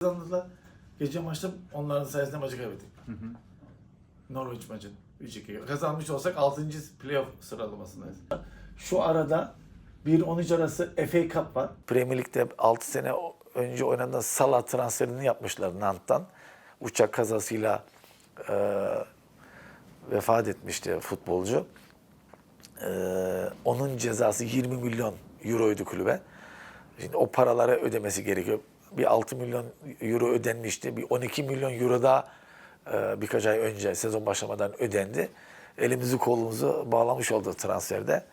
kazandılar. Gece maçta onların sayesinde maçı kaybettik. Norwich maçın 3-2. Kazanmış olsak 6. playoff sıralamasındayız. Şu arada 1-13 arası FA Cup var. Premier Lig'de 6 sene önce oynanan Salah transferini yapmışlar Nant'tan. Uçak kazasıyla e, vefat etmişti futbolcu. E, onun cezası 20 milyon euroydu kulübe. Şimdi o paraları ödemesi gerekiyor. Bir 6 milyon euro ödenmişti. Bir 12 milyon euro daha e, birkaç ay önce sezon başlamadan ödendi. Elimizi kolumuzu bağlamış oldu transferde.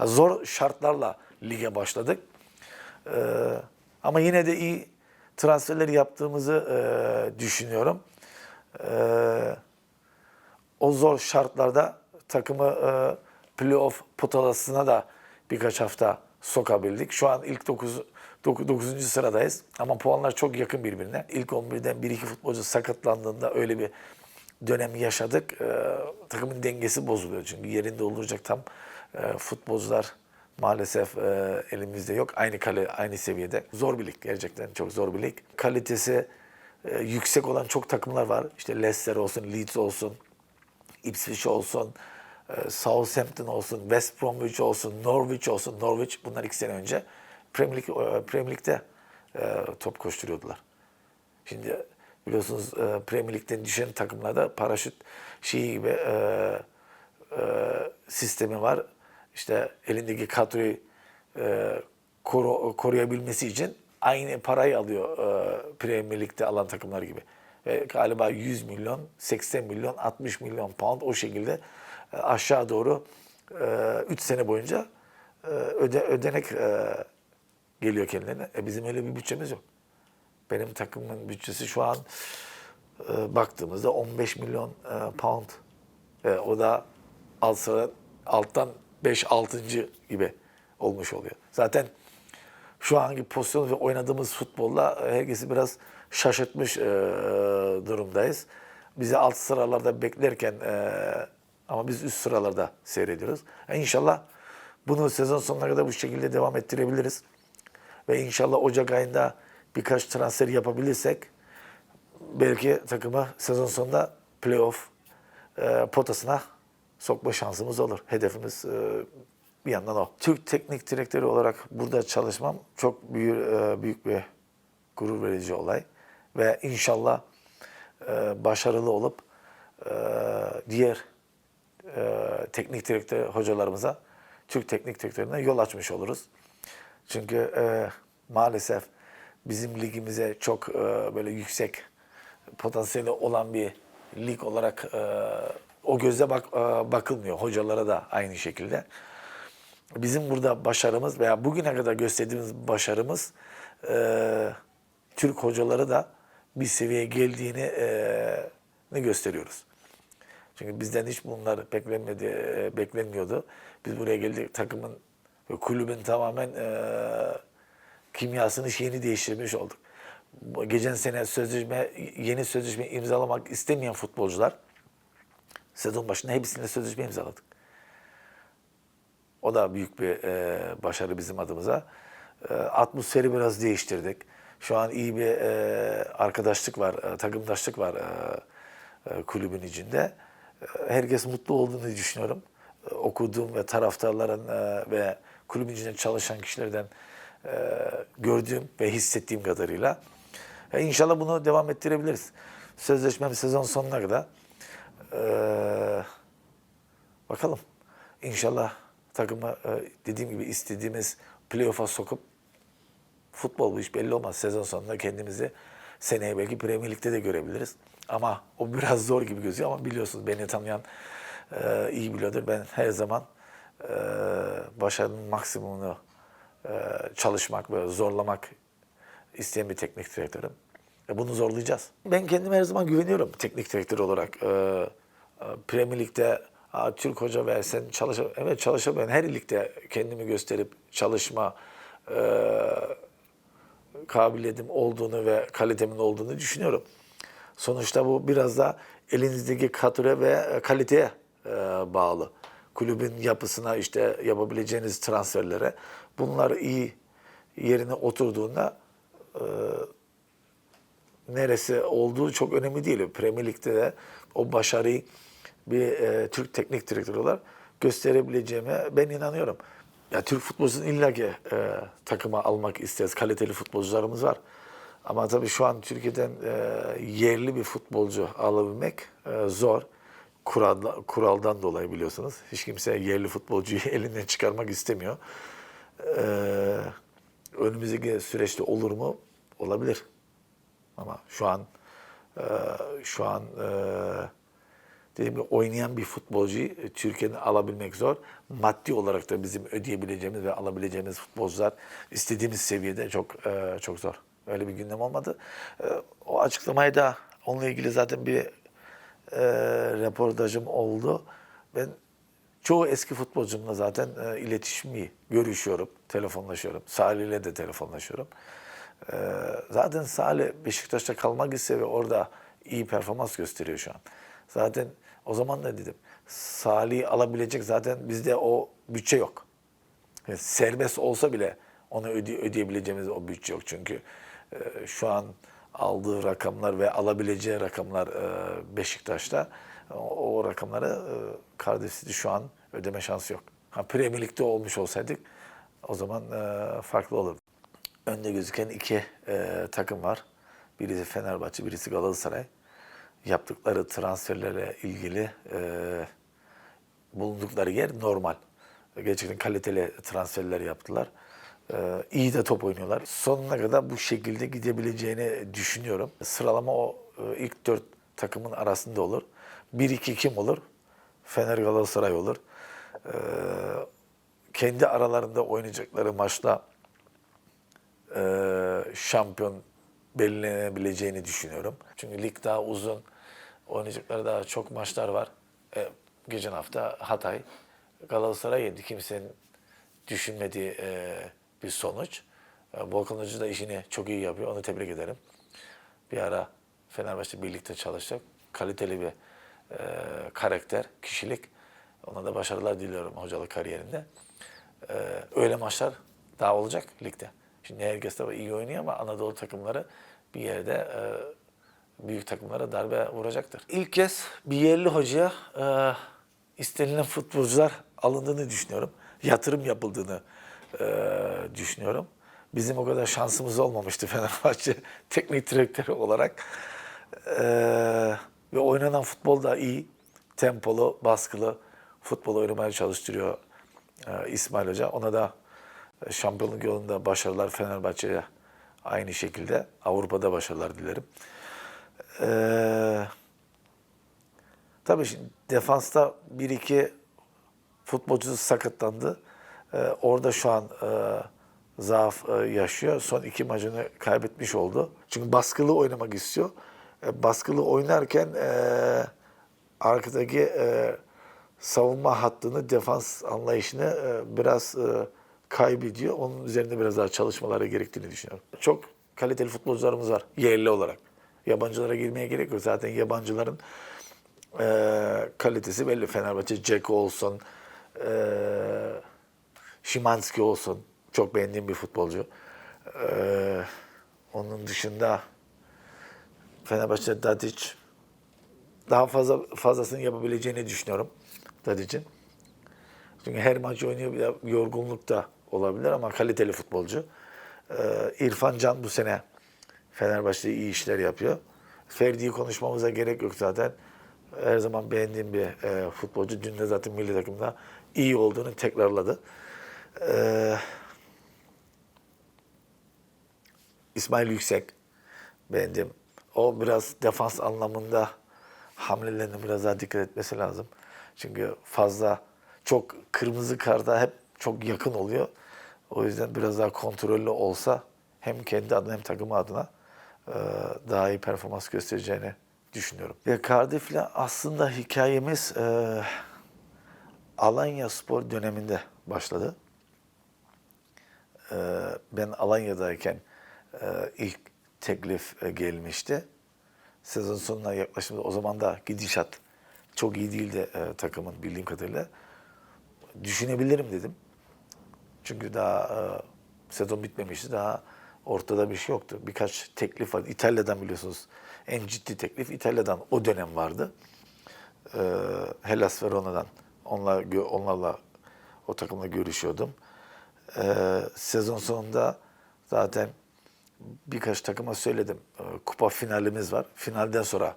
Zor şartlarla lige başladık. E, ama yine de iyi transferler yaptığımızı e, düşünüyorum. O zor şartlarda takımı playoff potalasına da birkaç hafta sokabildik. Şu an ilk 9 9. sıradayız ama puanlar çok yakın birbirine. İlk 11'den 1-2 futbolcu sakatlandığında öyle bir dönem yaşadık. E, takımın dengesi bozuluyor çünkü yerinde olacak tam e, futbolcular maalesef e, elimizde yok. Aynı kale, aynı seviyede. Zor bir lig gerçekten çok zor bir lig. Kalitesi e, yüksek olan çok takımlar var. İşte Leicester olsun, Leeds olsun, Ipswich olsun, e, Southampton olsun, West Bromwich olsun, Norwich olsun. Norwich bunlar iki sene önce Premier, Lig, e, Premier Lig'de e, top koşturuyordular. Şimdi biliyorsunuz e, Premier Lig'den düşen takımlarda paraşüt şeyi gibi e, e, sistemi var. İşte elindeki kadroyu e, koru, koruyabilmesi için aynı parayı alıyor e, Premier Lig'de alan takımlar gibi. Ve galiba 100 milyon, 80 milyon, 60 milyon pound o şekilde e, aşağı doğru 3 sene boyunca e, öde, ödenek e, geliyor kendilerine. E bizim öyle bir bütçemiz yok. Benim takımın bütçesi şu an e, baktığımızda 15 milyon e, pound. E, o da alt sıra, alttan 5-6. gibi olmuş oluyor. Zaten şu anki pozisyon ve oynadığımız futbolla herkesi biraz şaşırtmış e, durumdayız. Bizi alt sıralarda beklerken e, ama biz üst sıralarda seyrediyoruz. E, inşallah bunu sezon sonuna kadar bu şekilde devam ettirebiliriz. Ve inşallah Ocak ayında birkaç transfer yapabilirsek belki takımı sezon sonunda playoff e, potasına sokma şansımız olur. Hedefimiz e, bir yandan o. Türk teknik direktörü olarak burada çalışmam çok büyük, e, büyük bir gurur verici olay. Ve inşallah e, başarılı olup e, diğer e, teknik direktör hocalarımıza, Türk teknik direktörüne yol açmış oluruz. Çünkü e, maalesef bizim ligimize çok e, böyle yüksek potansiyeli olan bir lig olarak e, o gözle bak, e, bakılmıyor. Hocalara da aynı şekilde. Bizim burada başarımız veya bugüne kadar gösterdiğimiz başarımız e, Türk hocaları da bir seviyeye geldiğini e, ne gösteriyoruz. Çünkü bizden hiç bunlar beklenmedi, e, beklenmiyordu. Biz buraya geldik takımın ve kulübün tamamen e, kimyasını şeyini değiştirmiş olduk. Geçen sene sözleşme, yeni sözleşme imzalamak istemeyen futbolcular sezon başında hepsinde sözleşme imzaladık. O da büyük bir e, başarı bizim adımıza. E, atmosferi biraz değiştirdik. Şu an iyi bir e, arkadaşlık var, e, takımdaşlık var e, e, kulübün içinde. E, herkes mutlu olduğunu düşünüyorum. E, okuduğum ve taraftarların e, ve kulübün içinde çalışan kişilerden e, gördüğüm ve hissettiğim kadarıyla. E, inşallah bunu devam ettirebiliriz. Sözleşmem sezon sonuna kadar. E, bakalım. İnşallah takımı e, dediğim gibi istediğimiz playoff'a sokup futbol bu iş belli olmaz. Sezon sonunda kendimizi seneye belki Premier Lig'de de görebiliriz. Ama o biraz zor gibi gözüyor ama biliyorsunuz beni tanıyan e, iyi biliyordur. Ben her zaman e, başarının maksimumunu e, çalışmak ve zorlamak isteyen bir teknik direktörüm. E, bunu zorlayacağız. Ben kendime her zaman güveniyorum teknik direktör olarak. E, e, Premier Lig'de Türk hoca ve sen çalış evet çalışabilirim. Her ligde kendimi gösterip çalışma e, kabiliyetim olduğunu ve kalitemin olduğunu düşünüyorum. Sonuçta bu biraz da elinizdeki kadro ve kaliteye e, bağlı. Kulübün yapısına işte yapabileceğiniz transferlere bunlar iyi yerine oturduğunda e, neresi olduğu çok önemli değil. Premier Lig'de de o başarıyı bir e, Türk teknik direktörü olarak gösterebileceğime ben inanıyorum. Ya Türk futbolcusunu illa ki e, takıma almak isteriz. Kaliteli futbolcularımız var. Ama tabii şu an Türkiye'den e, yerli bir futbolcu alabilmek e, zor. Kuralda, kuraldan dolayı biliyorsunuz. Hiç kimse yerli futbolcuyu elinden çıkarmak istemiyor. E, önümüzdeki süreçte olur mu? Olabilir. Ama şu an e, şu an e, dediğim gibi oynayan bir futbolcuyu Türkiye'den alabilmek zor. Maddi olarak da bizim ödeyebileceğimiz ve alabileceğimiz futbolcular istediğimiz seviyede çok e, çok zor. Öyle bir gündem olmadı. E, o açıklamayı da onunla ilgili zaten bir e, reportajım oldu. Ben çoğu eski futbolcumla zaten e, iletişimi görüşüyorum, telefonlaşıyorum. Salih ile de telefonlaşıyorum. E, zaten Salih Beşiktaş'ta kalmak istiyor ve orada iyi performans gösteriyor şu an. Zaten o zaman da dedim Salih'i alabilecek zaten bizde o bütçe yok. Yani serbest olsa bile onu öde- ödeyebileceğimiz o bütçe yok. Çünkü e, şu an aldığı rakamlar ve alabileceği rakamlar e, Beşiktaş'ta o, rakamları e, Cardiff şu an ödeme şansı yok. Ha, Premier Lig'de olmuş olsaydık o zaman e, farklı olurdu. Önde gözüken iki e, takım var. Birisi Fenerbahçe, birisi Galatasaray. Yaptıkları transferlerle ilgili bulundukları yer normal. Gerçekten kaliteli transferler yaptılar. Ee, iyi de top oynuyorlar. Sonuna kadar bu şekilde gidebileceğini düşünüyorum. Sıralama o e, ilk dört takımın arasında olur. 1-2 kim olur? Fener Galatasaray olur. Ee, kendi aralarında oynayacakları maçla e, şampiyon belirlenebileceğini düşünüyorum. Çünkü lig daha uzun, oynayacakları daha çok maçlar var. E, geçen hafta Hatay, Galatasaray yendi. Kimsenin düşünmediği e, bir sonuç. E, Volkan Hoca da işini çok iyi yapıyor. Onu tebrik ederim. Bir ara Fenerbahçe birlikte çalıştık. Kaliteli bir e, karakter, kişilik. Ona da başarılar diliyorum hocalık kariyerinde. E, öyle maçlar daha olacak ligde. Şimdi herkes tabii iyi oynuyor ama Anadolu takımları bir yerde e, büyük takımlara darbe vuracaktır. İlk kez bir yerli hocaya e, istenilen futbolcular alındığını düşünüyorum. Yatırım yapıldığını e, düşünüyorum. Bizim o kadar şansımız olmamıştı Fenerbahçe teknik direktörü olarak. E, ve oynanan futbol da iyi. Tempolu, baskılı futbol oynamaya çalıştırıyor e, İsmail Hoca. Ona da şampiyonluk yolunda başarılar Fenerbahçe'ye aynı şekilde. Avrupa'da başarılar dilerim. Eee Tabii şimdi defansta bir iki futbolcusu sakatlandı. Ee, orada şu an e, zaaf e, yaşıyor. Son iki maçını kaybetmiş oldu. Çünkü baskılı oynamak istiyor. E, baskılı oynarken e, arkadaki e, savunma hattını, defans anlayışını e, biraz e, kaybediyor. Onun üzerinde biraz daha çalışmaları gerektiğini düşünüyorum. Çok kaliteli futbolcularımız var yerli olarak. Yabancılara girmeye gerek yok. Zaten yabancıların e, kalitesi belli. Fenerbahçe Jack olsun, e, Şimanski olsun. Çok beğendiğim bir futbolcu. E, onun dışında Fenerbahçe Tadic daha fazla fazlasını yapabileceğini düşünüyorum Tadic'in. Çünkü her maç oynuyor bir yorgunluk da olabilir ama kaliteli futbolcu. Ee, İrfan Can bu sene Fenerbahçe'de iyi işler yapıyor. Ferdi'yi konuşmamıza gerek yok zaten. Her zaman beğendiğim bir e, futbolcu. Dün de zaten milli takımda iyi olduğunu tekrarladı. Ee, İsmail Yüksek beğendim. O biraz defans anlamında hamlelerine biraz daha dikkat etmesi lazım. Çünkü fazla çok kırmızı karda hep çok yakın oluyor. O yüzden biraz daha kontrollü olsa hem kendi adına hem takımı adına e, daha iyi performans göstereceğini düşünüyorum. Ya Cardiff'le aslında hikayemiz e, Alanya Spor döneminde başladı. E, ben Alanya'dayken e, ilk teklif e, gelmişti. Sezon sonuna yaklaşımda o zaman da gidişat çok iyi değildi e, takımın bildiğim kadarıyla. Düşünebilirim dedim. Çünkü daha sezon bitmemişti. Daha Ortada bir şey yoktu. Birkaç teklif var. İtalya'dan biliyorsunuz en ciddi teklif İtalya'dan o dönem vardı. Ee, Hellas Verona'dan. Onlarla, onlarla o takımla görüşüyordum. Ee, sezon sonunda zaten birkaç takıma söyledim. Ee, kupa finalimiz var. Finalden sonra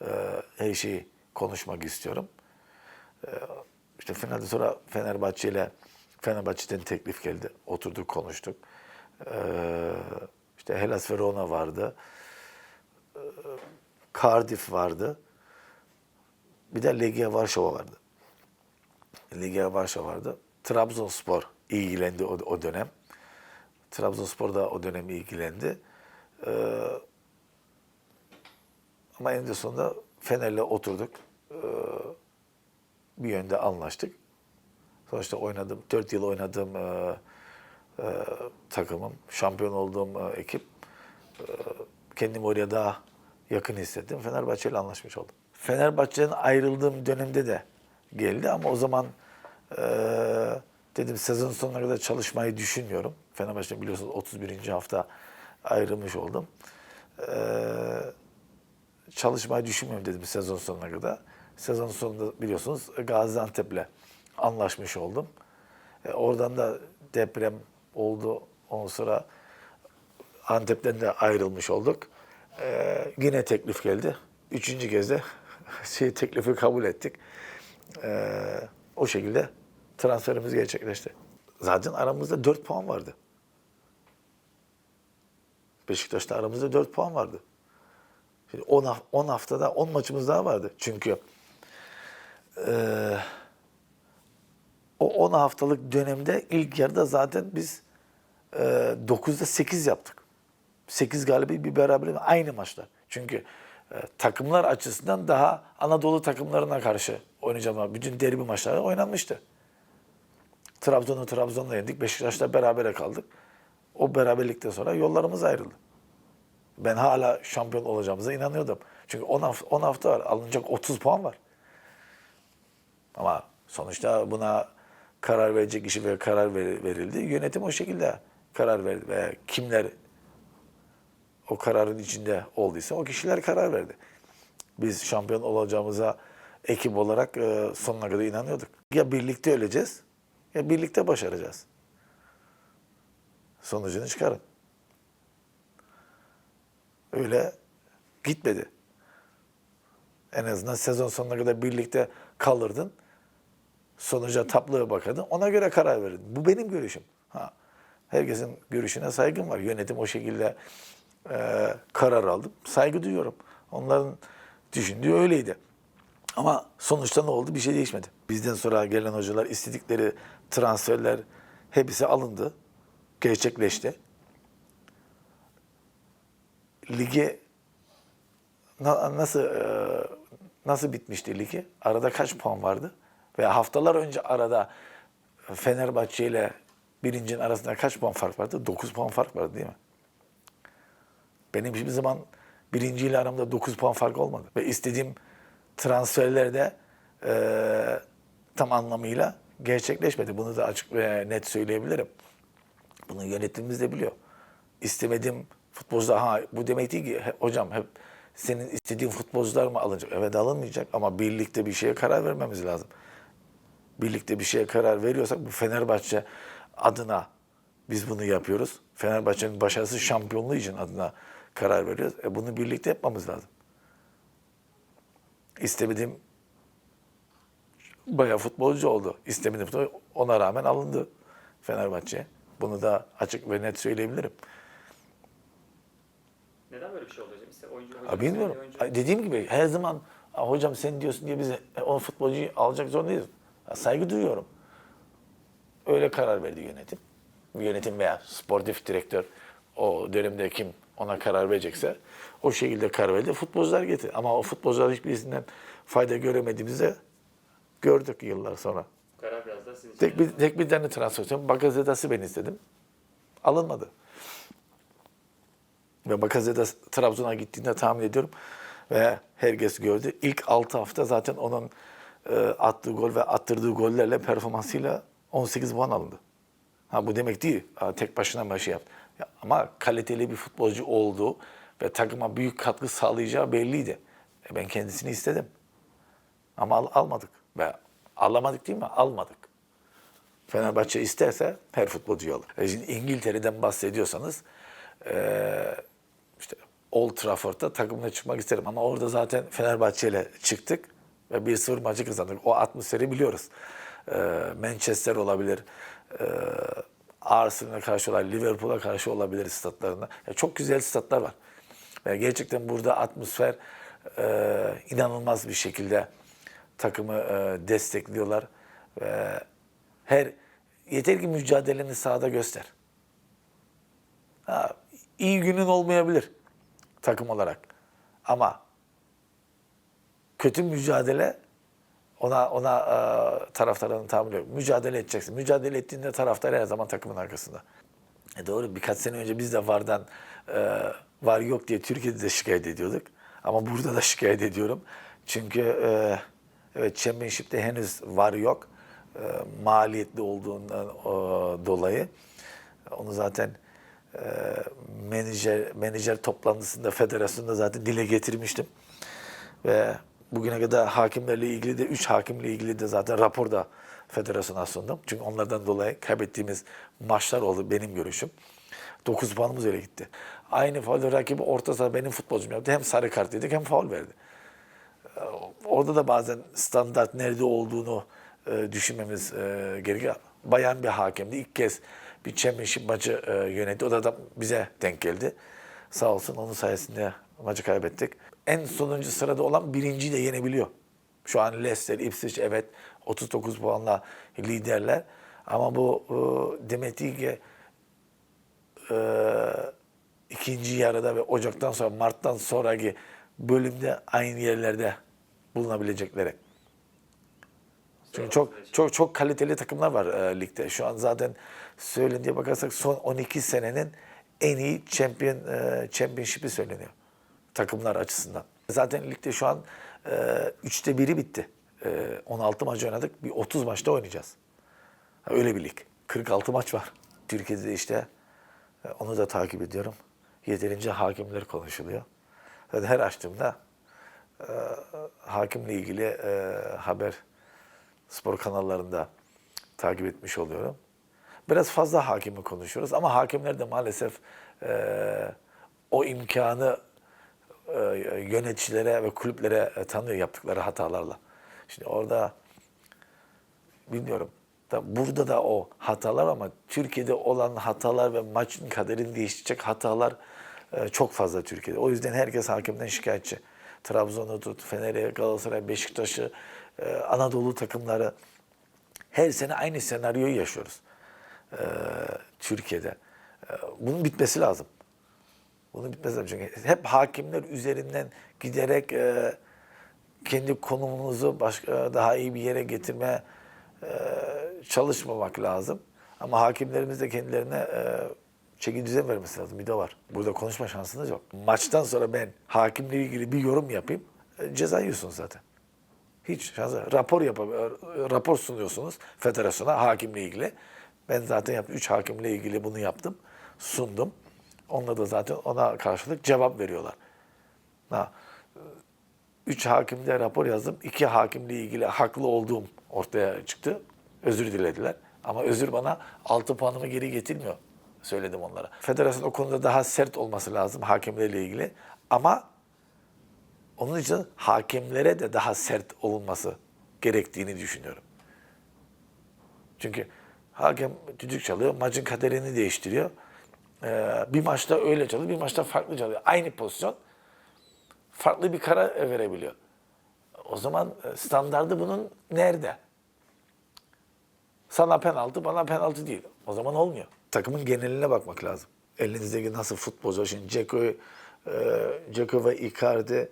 e, her şeyi konuşmak istiyorum. Ee, işte finalden sonra Fenerbahçe ile Fenerbahçe'den teklif geldi. Oturduk konuştuk. Ee, işte Hellas Verona vardı. Ee, Cardiff vardı. Bir de Legia Varşova vardı. Legia Varşova vardı. Trabzonspor ilgilendi o, o dönem. Trabzonspor da o dönem ilgilendi. Ee, ama en sonunda Fener'le oturduk. Ee, bir yönde anlaştık. Sonuçta oynadım, 4 yıl oynadığım e, e, takımım, şampiyon olduğum e, ekip. E, kendimi oraya daha yakın hissettim. Fenerbahçe ile anlaşmış oldum. Fenerbahçe'den ayrıldığım dönemde de geldi ama o zaman e, dedim sezon sonuna kadar çalışmayı düşünmüyorum. Fenerbahçe biliyorsunuz 31. hafta ayrılmış oldum. E, çalışmayı düşünmüyorum dedim sezon sonuna kadar. Sezon sonunda biliyorsunuz Gaziantep'le anlaşmış oldum. E, oradan da deprem oldu. Ondan sonra Antep'ten de ayrılmış olduk. E, yine teklif geldi. Üçüncü kez de şey teklifi kabul ettik. E, o şekilde transferimiz gerçekleşti. Zaten aramızda 4 puan vardı. Beşiktaş'ta aramızda 4 puan vardı. Şimdi 10, haf- 10 haftada 10 maçımız daha vardı. Çünkü eee, o 10 haftalık dönemde ilk yarıda zaten biz eee 9'da 8 yaptık. 8 galibiyet bir beraberlik aynı maçlar. Çünkü eee, takımlar açısından daha Anadolu takımlarına karşı oynayacağımız bütün derbi maçları oynanmıştı. Trabzon'u Trabzon'la yendik. Beşiktaş'la berabere kaldık. O beraberlikten sonra yollarımız ayrıldı. Ben hala şampiyon olacağımıza inanıyordum. Çünkü 10 hafta, 10 hafta var. Alınacak 30 puan var. Ama sonuçta buna karar verecek kişi ve karar ver- verildi. Yönetim o şekilde karar verdi. Veya kimler o kararın içinde olduysa o kişiler karar verdi. Biz şampiyon olacağımıza ekip olarak e, sonuna kadar inanıyorduk. Ya birlikte öleceğiz ya birlikte başaracağız. Sonucunu çıkarın. Öyle gitmedi. En azından sezon sonuna kadar birlikte kalırdın. Sonuca taplığa bakardın. Ona göre karar verirdin. Bu benim görüşüm. Ha, herkesin görüşüne saygım var. Yönetim o şekilde e, karar aldı. Saygı duyuyorum. Onların düşündüğü öyleydi. Ama sonuçta ne oldu? Bir şey değişmedi. Bizden sonra gelen hocalar istedikleri transferler hepsi alındı. Gerçekleşti. Lige na- nasıl e, nasıl bitmişti ligi? Arada kaç puan vardı? Ve haftalar önce arada Fenerbahçe ile birincinin arasında kaç puan fark vardı? 9 puan fark vardı değil mi? Benim hiçbir zaman birinciyle aramda 9 puan fark olmadı. Ve istediğim transferler de e, tam anlamıyla gerçekleşmedi. Bunu da açık ve net söyleyebilirim. Bunu yönetimimiz de biliyor. İstemediğim futbolcular, ha bu demek değil ki hocam hep senin istediğin futbolcular mı alınacak? Evet alınmayacak ama birlikte bir şeye karar vermemiz lazım. Birlikte bir şeye karar veriyorsak bu Fenerbahçe adına biz bunu yapıyoruz. Fenerbahçe'nin başarısı şampiyonluğu için adına karar veriyoruz. E bunu birlikte yapmamız lazım. İstemediğim bayağı futbolcu oldu. İstemediğim futbolcu ona rağmen alındı Fenerbahçe. Bunu da açık ve net söyleyebilirim. Neden böyle bir şey oldu hocam? İşte oyuncu, hocam bilmiyorum. oyuncu- Dediğim gibi her zaman "Aa, hocam sen diyorsun diye biz e, o futbolcuyu alacak zorundayız. Saygı duyuyorum. Öyle karar verdi yönetim. Yönetim veya sportif direktör o dönemde kim ona karar verecekse o şekilde karar verdi. Futbolcular getir. Ama o futbolcular hiçbirisinden fayda göremediğimizi gördük yıllar sonra. Karar biraz da sizin Tek bir, tek bir tane transfer. Bakazeta'sı ben istedim. Alınmadı. Ve Bakazeta Trabzon'a gittiğinde tahmin ediyorum ve herkes gördü. İlk 6 hafta zaten onun e, attığı gol ve attırdığı gollerle performansıyla 18 puan alındı. Ha bu demek değil. Ha, tek başına bir şey yaptı. Ya ama kaliteli bir futbolcu olduğu ve takıma büyük katkı sağlayacağı belliydi. E ben kendisini istedim. Ama al- almadık. Ve alamadık değil mi? Almadık. Fenerbahçe isterse her futbolcuyu alır. E şimdi İngiltere'den bahsediyorsanız eee işte Old Trafford'da takımla çıkmak isterim. Ama orada zaten Fenerbahçe ile çıktık ve 1-0 maçı kazandık. O atmosferi biliyoruz. Eee, Manchester olabilir, eee Arsenal'a karşı olabilir, Liverpool'a karşı olabilir statlarında. Ya çok güzel statlar var. Ve gerçekten burada atmosfer eee, inanılmaz bir şekilde takımı eee, destekliyorlar. Ve her yeter ki mücadeleni sahada göster. Ha, iyi günün olmayabilir takım olarak. Ama kötü mücadele ona ona e, taraftarın tahammülü yok. Mücadele edeceksin. Mücadele ettiğinde taraftar her zaman takımın arkasında. E doğru birkaç sene önce biz de VAR'dan e, VAR yok diye Türkiye'de de şikayet ediyorduk. Ama burada da şikayet ediyorum. Çünkü e, evet Championship'te henüz VAR yok. E, maliyetli olduğundan e, dolayı. Onu zaten e, menajer menajer toplantısında federasyonda zaten dile getirmiştim. Ve bugüne kadar hakimlerle ilgili de 3 hakimle ilgili de zaten raporda federasyona sundum. Çünkü onlardan dolayı kaybettiğimiz maçlar oldu benim görüşüm. 9 puanımız öyle gitti. Aynı faulü rakibi orta saha benim futbolcum yaptı. Hem sarı kart yedik hem faul verdi. Ee, Orada da bazen standart nerede olduğunu e, düşünmemiz e, gerekiyor. Bayan bir hakimdi. İlk kez bir championship maçı e, yönetti. O da, da bize denk geldi. Sağ olsun onun sayesinde maçı kaybettik. En sonuncu sırada olan birinciyi de yenebiliyor. Şu an Leicester, Ipswich evet 39 puanla liderler. Ama bu e, demek ki e, ikinci yarıda ve Ocak'tan sonra Mart'tan sonraki bölümde aynı yerlerde bulunabilecekleri. Çünkü çok çok çok kaliteli takımlar var e, ligde. Şu an zaten söylendiğe bakarsak son 12 senenin en iyi champion e, championship'i söyleniyor takımlar açısından. Zaten ligde şu an e, üçte biri bitti. E, 16 maç oynadık. Bir 30 maçta oynayacağız. Öyle bir lig. 46 maç var. Türkiye'de de işte e, onu da takip ediyorum. Yeterince hakimler konuşuluyor. Zaten her açtığımda e, hakimle ilgili e, haber spor kanallarında takip etmiş oluyorum. Biraz fazla hakimi konuşuyoruz ama hakimler de maalesef e, o imkanı e, yöneticilere ve kulüplere e, tanıyor yaptıkları hatalarla. Şimdi orada bilmiyorum. Da burada da o hatalar ama Türkiye'de olan hatalar ve maçın kaderini değiştirecek hatalar çok fazla Türkiye'de. O yüzden herkes hakimden şikayetçi. Trabzon'u tut, Fener'i, Galatasaray, Beşiktaş'ı, e, Anadolu takımları her sene aynı senaryoyu yaşıyoruz e, Türkiye'de. E, bunun bitmesi lazım. Bunun bitmesi lazım çünkü hep hakimler üzerinden giderek kendi konumumuzu başka daha iyi bir yere getirmeye e, çalışmamak lazım. Ama hakimlerimiz de kendilerine çeki düzen vermesi lazım. Bir de var. Burada konuşma şansınız yok. Maçtan sonra ben hakimle ilgili bir yorum yapayım. e, ceza yiyorsunuz zaten. Hiç şansı. Rapor yap rapor sunuyorsunuz federasyona hakimle ilgili. Ben zaten yaptım. Üç hakimle ilgili bunu yaptım. Sundum. Onunla da zaten ona karşılık cevap veriyorlar. Ha, üç hakimde rapor yazdım. İki hakimle ilgili haklı olduğum ortaya çıktı. Özür dilediler. Ama özür bana 6 puanımı geri getirmiyor. Söyledim onlara. Federasyon o konuda daha sert olması lazım hakimlerle ilgili. Ama onun için hakemlere de daha sert olunması gerektiğini düşünüyorum. Çünkü hakem düdük çalıyor, maçın kaderini değiştiriyor. Ee, bir maçta öyle çalıyor, bir maçta farklı çalıyor. Aynı pozisyon farklı bir karar verebiliyor. O zaman e, standardı bunun nerede? Sana penaltı, bana penaltı değil. O zaman olmuyor. Takımın geneline bakmak lazım. Elinizdeki nasıl futbolcu. Şimdi Ceko, e, ve Icardi,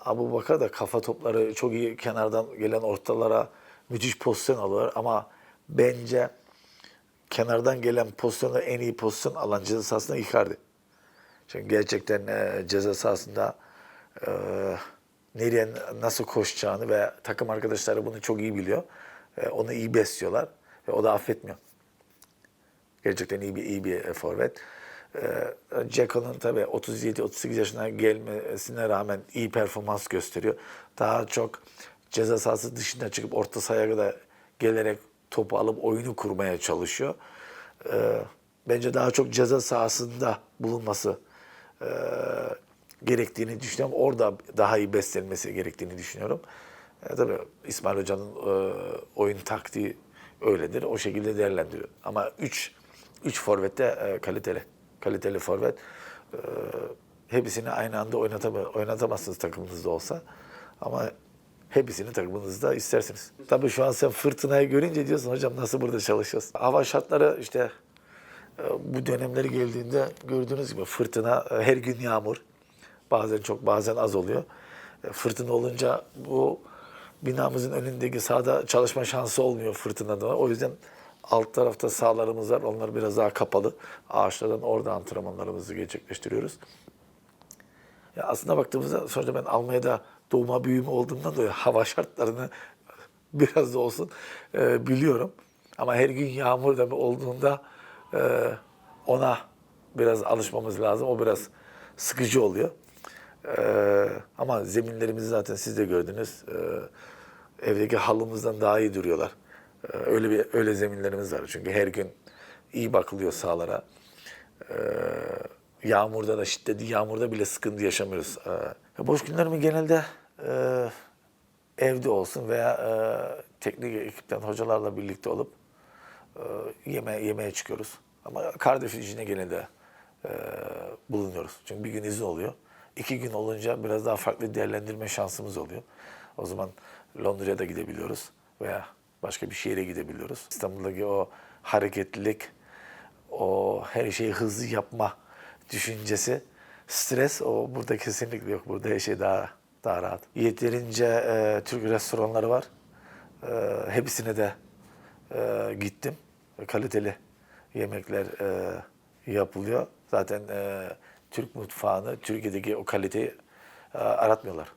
Abu Bakar da kafa topları çok iyi kenardan gelen ortalara müthiş pozisyon alıyor. Ama bence kenardan gelen pozisyonu en iyi pozisyon alan ceza sahasında Icardi. Çünkü gerçekten e, ceza sahasında e, nereye nasıl koşacağını ve takım arkadaşları bunu çok iyi biliyor. E, onu iyi besliyorlar ve o da affetmiyor. Gerçekten iyi bir iyi bir e, forvet. Ee, Ceko'nun tabii 37-38 yaşına gelmesine rağmen iyi performans gösteriyor. Daha çok ceza sahası dışına çıkıp orta sahaya kadar gelerek topu alıp oyunu kurmaya çalışıyor. Ee, bence daha çok ceza sahasında bulunması e, gerektiğini düşünüyorum. Orada daha iyi beslenmesi gerektiğini düşünüyorum. E, tabii İsmail Hoca'nın e, oyun taktiği öyledir. O şekilde değerlendiriyor. Ama 3 3 forvette e, kaliteli. Kaliteli forvet. E, hepsini aynı anda oynatam oynatamazsınız takımınızda olsa. Ama hepsini takımınızda istersiniz. Tabii şu an sen fırtınayı görünce diyorsun hocam nasıl burada çalışacağız? Hava şartları işte e, bu dönemleri geldiğinde gördüğünüz gibi fırtına, e, her gün yağmur. Bazen çok bazen az oluyor. E, Fırtına olunca bu binamızın önündeki sahada çalışma şansı olmuyor fırtınadan. O yüzden alt tarafta sahalarımız var. Onlar biraz daha kapalı. Ağaçlardan orada antrenmanlarımızı gerçekleştiriyoruz. Ya aslında baktığımızda sonuçta ben Almanya'da doğma büyüme olduğumdan dolayı hava şartlarını biraz da olsun e, biliyorum. Ama her gün yağmur da olduğunda e, ona biraz alışmamız lazım. O biraz sıkıcı oluyor. E, ama zeminlerimizi zaten siz de gördünüz. E, evdeki halımızdan daha iyi duruyorlar. E, öyle bir öyle zeminlerimiz var. Çünkü her gün iyi bakılıyor sahalara. E, yağmurda da şiddetli yağmurda bile sıkıntı yaşamıyoruz. E, boş günlerimi genelde evde olsun veya e, teknik ekipten hocalarla birlikte olup e, yeme yemeğe çıkıyoruz. Ama Cardiff içine genelde e, bulunuyoruz. Çünkü bir gün izin oluyor. İki gün olunca biraz daha farklı değerlendirme şansımız oluyor. O zaman Londra'ya da gidebiliyoruz veya başka bir şehre gidebiliyoruz. İstanbul'daki o hareketlilik, o her şeyi hızlı yapma düşüncesi, stres o burada kesinlikle yok. Burada her şey daha daha rahat. Yeterince e, Türk restoranları var. E, hepsine de e, gittim. Kaliteli yemekler e, yapılıyor. Zaten e, Türk mutfağını Türkiye'deki o kaliteyi e, aratmıyorlar.